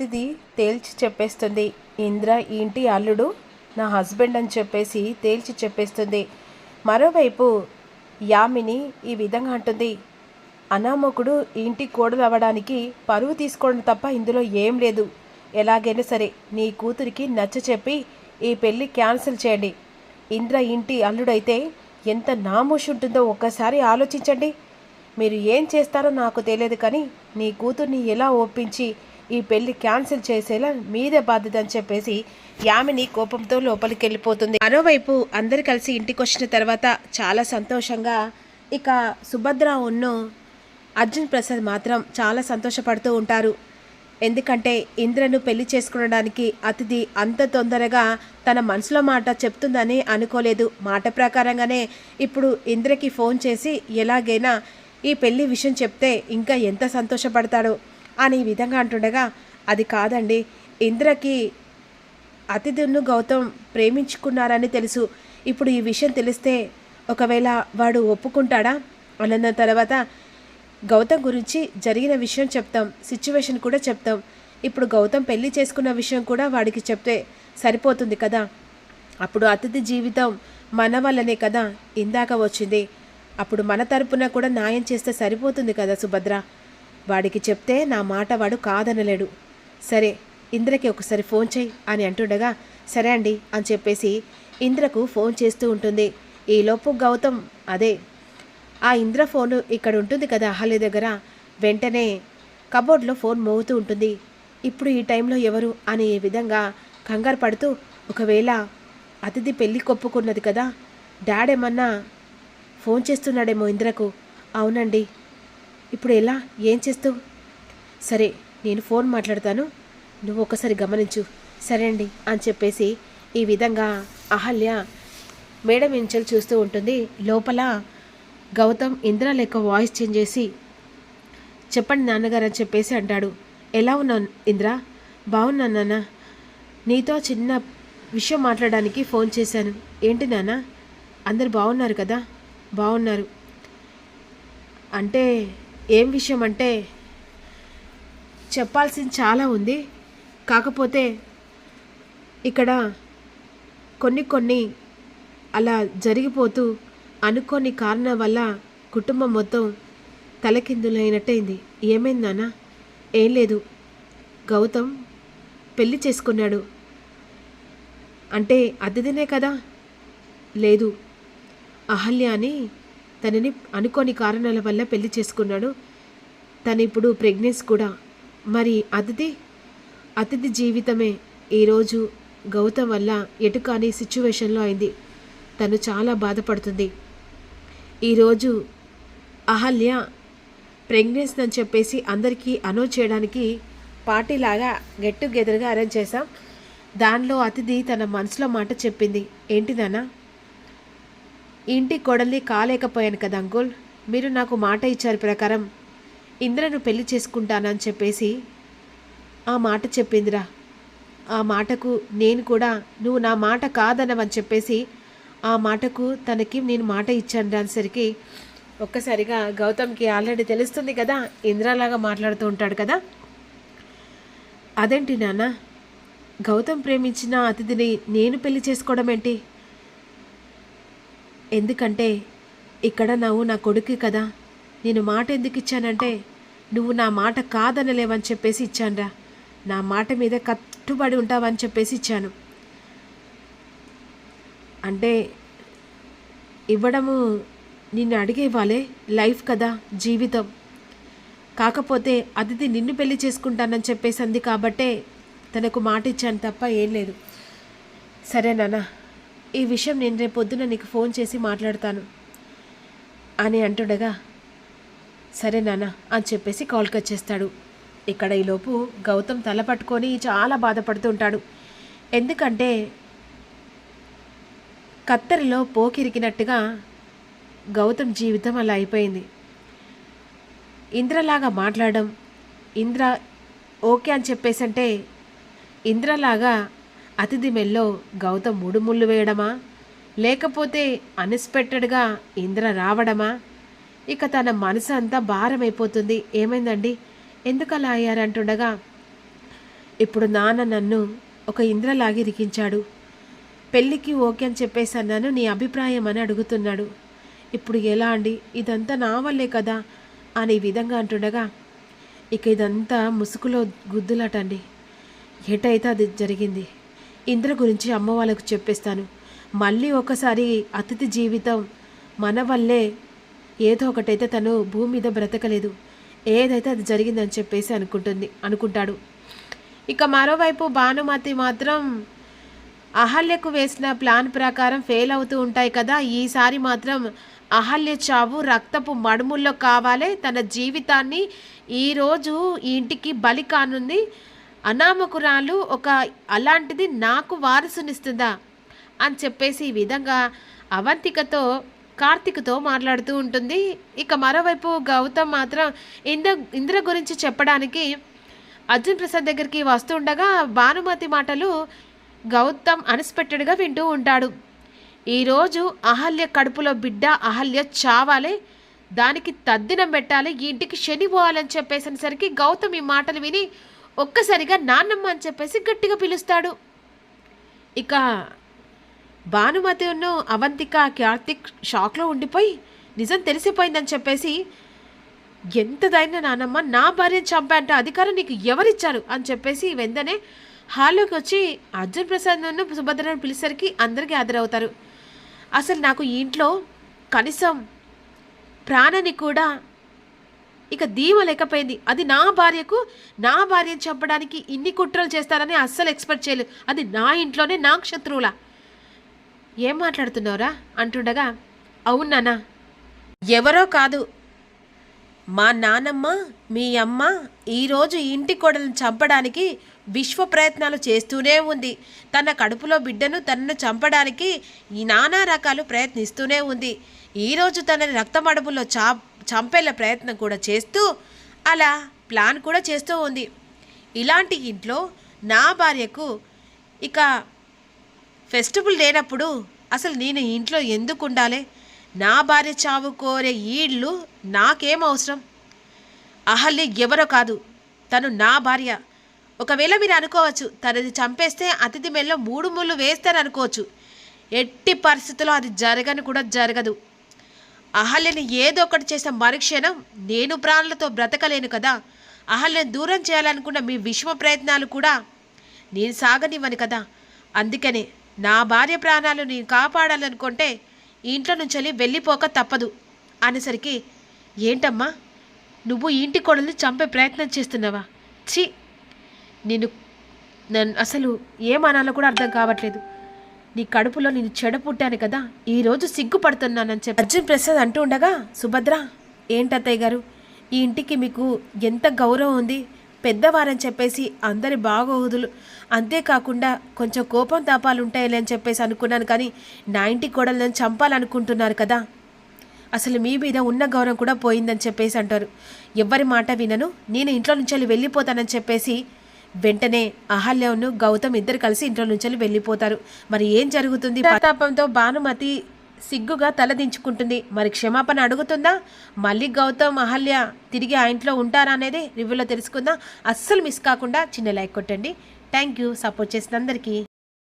అతిథి తేల్చి చెప్పేస్తుంది. ఇంద్ర ఈ ఇంటి అల్లుడు? నా హస్బెండ్ అని చెప్పేసి తేల్చి చెప్పేస్తుంది. మరోవైపు యామిని ఈ విధంగా అంటుంది. అనామకుడు ఇంటి కోడలు అవ్వడానికి పరువు తీసుకోవడం తప్ప ఇందులో ఏం లేదు. ఎలాగైనా సరే నీ కూతురికి నచ్చ చెప్పి ఈ పెళ్ళి క్యాన్సిల్ చేయండి. ఇంద్ర ఇంటి అల్లుడైతే ఎంత నామోషి ఉంటుందో ఒక్కసారి ఆలోచించండి. మీరు ఏం చేస్తారో నాకు తెలియదు కానీ నీ కూతుర్ని ఎలా ఒప్పించి ఈ పెళ్ళి క్యాన్సిల్ చేసేలా మీదే బాధ్యత అని చెప్పేసి యామిని కోపంతో లోపలికి వెళ్ళిపోతుంది మరోవైపు అందరు కలిసి ఇంటికి వచ్చిన తర్వాత చాలా సంతోషంగా ఇక సుభద్ర ఉన్ను అర్జున్ ప్రసాద్ మాత్రం చాలా సంతోషపడుతూ ఉంటారు. ఎందుకంటే ఇంద్రను పెళ్ళి చేసుకోవడానికి అతిథి అంత తొందరగా తన మనసులో మాట చెప్తుందని అనుకోలేదు. మాట ప్రకారంగానే ఇప్పుడు ఇంద్రకి ఫోన్ చేసి ఎలాగైనా ఈ పెళ్ళి విషయం చెప్తే ఇంకా ఎంత సంతోషపడతాడో అని ఈ విధంగా అంటుండగా అది కాదండి. ఇంద్రకి అతిథులను గౌతమ్ ప్రేమించుకున్నారని తెలుసు. ఇప్పుడు ఈ విషయం తెలిస్తే ఒకవేళ వాడు ఒప్పుకుంటాడా? అన్న తర్వాత గౌతమ్ గురించి జరిగిన విషయం చెప్తాం. సిచ్యువేషన్ కూడా చెప్తాం. ఇప్పుడు గౌతమ్ పెళ్ళి చేసుకున్న విషయం కూడా వాడికి చెప్తే సరిపోతుంది కదా? అప్పుడు అతిథి జీవితం మన వల్లనే కదా? ఇందాక వచ్చింది. అప్పుడు మన తరపున కూడా న్యాయం చేస్తే సరిపోతుంది కదా సుభద్ర? వాడికి చెప్తే నా మాట వాడు కాదనలేడు. సరే ఇంద్రకి ఒకసారి ఫోన్ చేయి అని అంటుండగా సరే అండి అని చెప్పేసి ఇంద్రకు ఫోన్ చేస్తూ ఉంటుంది. ఈలోపు గౌతమ్ అదే ఆ ఇంద్ర ఫోను ఇక్కడ ఉంటుంది కదా అహల్య దగ్గర వెంటనే కబోర్డ్లో ఫోన్ మోగుతూ ఉంటుంది. ఇప్పుడు ఈ టైంలో ఎవరు అనే విధంగా కంగారు పడుతూ ఒకవేళ అతిథి పెళ్ళి కొప్పుకున్నది కదా డాడేమన్నా ఫోన్ చేస్తున్నాడేమో ఇంద్రకు. అవునండి ఇప్పుడు ఎలా? ఏం చేస్తావు? సరే నేను ఫోన్ మాట్లాడతాను. నువ్వు ఒకసారి గమనించు. సరే అండి అని చెప్పేసి ఈ విధంగా అహల్య మేడం ఇంచలు చూస్తూ ఉంటుంది. లోపల గౌతమ్ ఇంద్ర లెక్క వాయిస్ చేంజ్ చేసి చెప్పండి నాన్నగారు అని చెప్పేసి అంటాడు. ఎలా ఉన్నావు ఇంద్ర? బాగున్నాను నాన్న. నీతో చిన్న విషయం మాట్లాడడానికి ఫోన్ చేశాను. ఏంటి నాన్న? అందరు బాగున్నారు కదా? బాగున్నారు. అంటే ఏం విషయం అంటే చెప్పాల్సింది చాలా ఉంది. కాకపోతే ఇక్కడ కొన్ని కొన్ని అలా జరిగిపోతూ అనుకోని కారణం వల్ల కుటుంబం మొత్తం తలకిందులైనట్టయింది. ఏమైంది నాన్న? ఏం లేదు. గౌతమ్ పెళ్ళి చేసుకున్నాడు. అంటే అతిథినే కదా? లేదు. అహల్య అని తనని అనుకోని కారణాల వల్ల పెళ్ళి చేసుకున్నాడు. తను ఇప్పుడు ప్రెగ్నెన్స్ కూడా. మరి అతిథి అతిథి జీవితమే ఈరోజు గౌతమ్ వల్ల ఎటుకాని సిచ్యువేషన్లో అయింది. తను చాలా బాధపడుతుంది. ఈరోజు అహల్య ప్రెగ్నెన్స్ అని చెప్పేసి అందరికీ అనౌన్స్ చేయడానికి పార్టీలాగా గెట్ టుగెదర్గా అరేంజ్ చేశాం. దానిలో అతిథి తన మనసులో మాట చెప్పింది. ఏంటి ఇంటి కొడల్ని కాలేకపోయాను కదా అంకుల్. మీరు నాకు మాట ఇచ్చారు ప్రకారం ఇంద్రను పెళ్ళి చేసుకుంటానని చెప్పేసి ఆ మాట చెప్పిందిరా. ఆ మాటకు నేను కూడా నువ్వు నా మాట కాదనవని చెప్పేసి ఆ మాటకు తనకి నేను మాట ఇచ్చాను రానిసరికి ఒక్కసారిగా గౌతమ్కి ఆల్రెడీ తెలుస్తుంది కదా ఇంద్రలాగా మాట్లాడుతూ ఉంటాడు కదా. అదేంటి నాన్న? గౌతమ్ ప్రేమించిన అతిథిని నేను పెళ్ళి చేసుకోవడం ఏంటి ఎందుకంటే ఇక్కడ నువ్వు నా కొడుకు కదా. నేను మాట ఎందుకు ఇచ్చానంటే నువ్వు నా మాట కాదనలేవని చెప్పేసి ఇచ్చానురా. నా మాట మీద కట్టుబడి ఉంటావని చెప్పేసి ఇచ్చాను. అంటే ఇవ్వడము నిన్ను అడిగే లైఫ్ కదా జీవితం. కాకపోతే అతిథి నిన్ను పెళ్ళి చేసుకుంటానని చెప్పేసి అంది కాబట్టే తనకు మాట ఇచ్చాను తప్ప ఏం లేదు. సరే నాన్న. ఈ విషయం నేను రేపు పొద్దున నీకు ఫోన్ చేసి మాట్లాడతాను అని అంటుండగా సరే నాన్న అని చెప్పేసి కాల్ కట్ చేస్తాడు. ఇక్కడ ఈలోపు గౌతమ్ తల పట్టుకొని చాలా బాధపడుతూ ఉంటాడు. ఎందుకంటే కత్తెరలో పోకిరికినట్టుగా గౌతమ్ జీవితం అలా అయిపోయింది. ఇంద్రలాగా మాట్లాడడం ఇంద్ర ఓకే అని చెప్పేసి అంటే ఇంద్రలాగా అతిథి మెల్లో గౌతమ్ ముడుముళ్ళు వేయడమా? లేకపోతే అన్ఎక్స్పెక్టెడ్గా ఇంద్ర రావడమా? ఇక తన మనసు అంతా భారమైపోతుంది. ఏమైందండి? ఎందుకు అలా అయ్యారంటుండగా ఇప్పుడు నాన్న నన్ను ఒక ఇంద్రలాగి ఇరికించాడు పెళ్ళికి ఓకే అని చెప్పేసి అన్నాను నీ అభిప్రాయం అని అడుగుతున్నాడు. ఇప్పుడు ఎలా అండి? ఇదంతా నా వల్లే కదా? అని ఈ విధంగా అంటుండగా ఇక ఇదంతా ముసుగులో గుద్దులాటండి. ఎటైతే అది జరిగింది ఇంద్ర గురించి అమ్మ వాళ్ళకు చెప్పేస్తాను. మళ్ళీ ఒకసారి అతిథి జీవితం మన వల్లే ఏదో ఒకటైతే తను భూమి మీద బ్రతకలేదు. ఏదైతే అది జరిగిందని చెప్పేసి అనుకుంటుంది అనుకుంటాడు. ఇక మరోవైపు భానుమతి మాత్రం అహల్యకు వేసిన ప్లాన్ ప్రకారం ఫెయిల్ అవుతూ ఉంటాయి కదా. ఈసారి మాత్రం అహల్య చావు రక్తపు మడుముల్లో కావాలే తన జీవితాన్ని. ఈరోజు ఈ ఇంటికి బలి కానుంది. అనామకురాలు ఒక అలాంటిది నాకు వారసునిస్తుందా అని చెప్పేసి ఈ విధంగా అవంతికతో కార్తిక్తో మాట్లాడుతూ ఉంటుంది. ఇక మరోవైపు గౌతమ్ మాత్రం ఇంద్ర ఇంద్ర గురించి చెప్పడానికి అర్జున్ ప్రసాద్ దగ్గరికి వస్తుండగా భానుమతి మాటలు గౌతమ్ అన్ఎక్స్పెక్టెడ్గా వింటూ ఉంటాడు. ఈరోజు అహల్య కడుపులో బిడ్డ అహల్య చావాలి. దానికి తద్దినం పెట్టాలి. ఇంటికి శని పోవాలని చెప్పేసరికి గౌతమ్ ఈ మాటలు విని ఒక్కసారిగా నాన్నమ్మ అని చెప్పేసి గట్టిగా పిలుస్తాడు. ఇక భానుమతి అవంతిక కార్తిక్ షాక్లో ఉండిపోయి నిజం తెలిసిపోయిందని చెప్పేసి ఎంతదైనా నానమ్మ నా భార్యను చంపేంట అధికారం నీకు ఎవరిచ్చారు? అని చెప్పేసి వెంటనే హాల్లోకి వచ్చి అర్జున్ ప్రసాద్ నన్ను సుభద్రను పిలిచేసరికి అందరికీ హాజరవుతారు. అసలు నాకు ఈ ఇంట్లో కనీసం ప్రాణాన్ని కూడా ఇక దీవ లేకపోయింది. అది నా భార్యకు నా భార్యను చంపడానికి ఇన్ని కుట్రలు చేస్తారని అస్సలు ఎక్స్పెక్ట్ చేయలేదు. అది నా ఇంట్లోనే నా శత్రువులా. ఏం మాట్లాడుతున్నావురా? అంటుండగా అవునానా ఎవరో కాదు. మా నానమ్మ మీ అమ్మ ఈరోజు ఇంటి కొడలను చంపడానికి విశ్వ ప్రయత్నాలు చేస్తూనే ఉంది. తన కడుపులో బిడ్డను తనను చంపడానికి ఈ నానా రకాలు ప్రయత్నిస్తూనే ఉంది. ఈరోజు తనని రక్తమడుపులో చా చంపేల ప్రయత్నం కూడా చేస్తూ అలా ప్లాన్ కూడా చేస్తూ ఉంది. ఇలాంటి ఇంట్లో నా భార్యకు ఇక ఫెస్టివల్ లేనప్పుడు అసలు నేను ఇంట్లో ఎందుకు ఉండాలి? నా భార్య చావు కోరే ఈళ్ళు నాకేం అవసరం? అహల్లి ఎవరో కాదు. తను నా భార్య. ఒకవేళ మీరు అనుకోవచ్చు తనది చంపేస్తే అతిథి మెల్లో మూడు ముళ్ళు వేస్తారనుకోవచ్చు. ఎట్టి పరిస్థితుల్లో అది జరగని కూడా జరగదు. అహల్యని ఏదో ఒకటి చేసిన మరుక్షణం నేను ప్రాణులతో బ్రతకలేను కదా. అహల్యని దూరం చేయాలనుకున్న మీ విశ్వ ప్రయత్నాలు కూడా నేను సాగనివ్వను కదా. అందుకనే నా భార్య ప్రాణాలు నేను కాపాడాలనుకుంటే ఇంట్లో నుంచి వెళ్ళిపోక తప్పదు. అనేసరికి ఏంటమ్మా? నువ్వు ఇంటి కొడల్ని చంపే ప్రయత్నం చేస్తున్నావా? ఛీ! నేను నన్ను అసలు ఏమనాలో కూడా అర్థం కావట్లేదు. నీ కడుపులో నేను చెడ పుట్టాను కదా ఈరోజు సిగ్గుపడుతున్నానని చెప్పి అర్జున్ ప్రసాద్ అంటూ ఉండగా సుభద్ర ఏంటత్తయ్య గారు ఈ ఇంటికి మీకు ఎంత గౌరవం ఉంది పెద్దవారని చెప్పేసి అందరి బాగోదులు అంతేకాకుండా కొంచెం కోపం తాపాలు ఉంటాయని అని చెప్పేసి అనుకున్నాను కానీ నా ఇంటి కోడలను చంపాలనుకుంటున్నారు కదా. అసలు మీ మీద ఉన్న గౌరవం కూడా పోయిందని చెప్పేసి అంటారు. ఎవ్వరి మాట వినను నేను ఇంట్లో నుంచి వెళ్ళిపోతానని చెప్పేసి వెంటనే అహల్యను గౌతమ్ ఇద్దరు కలిసి ఇంట్లో నుంచి వెళ్ళిపోతారు. మరి ఏం జరుగుతుంది? ప్రతాపంతో భానుమతి సిగ్గుగా తలదించుకుంటుంది మరి క్షమాపణ అడుగుతుందా? మళ్ళీ గౌతమ్ అహల్య తిరిగి ఆ ఇంట్లో ఉంటారా అనేది రివ్యూలో తెలుసుకుందాం. అస్సలు మిస్ కాకుండా చిన్న లైక్ కొట్టండి. Thank you. సపోర్ట్ చేసిన అందరికీ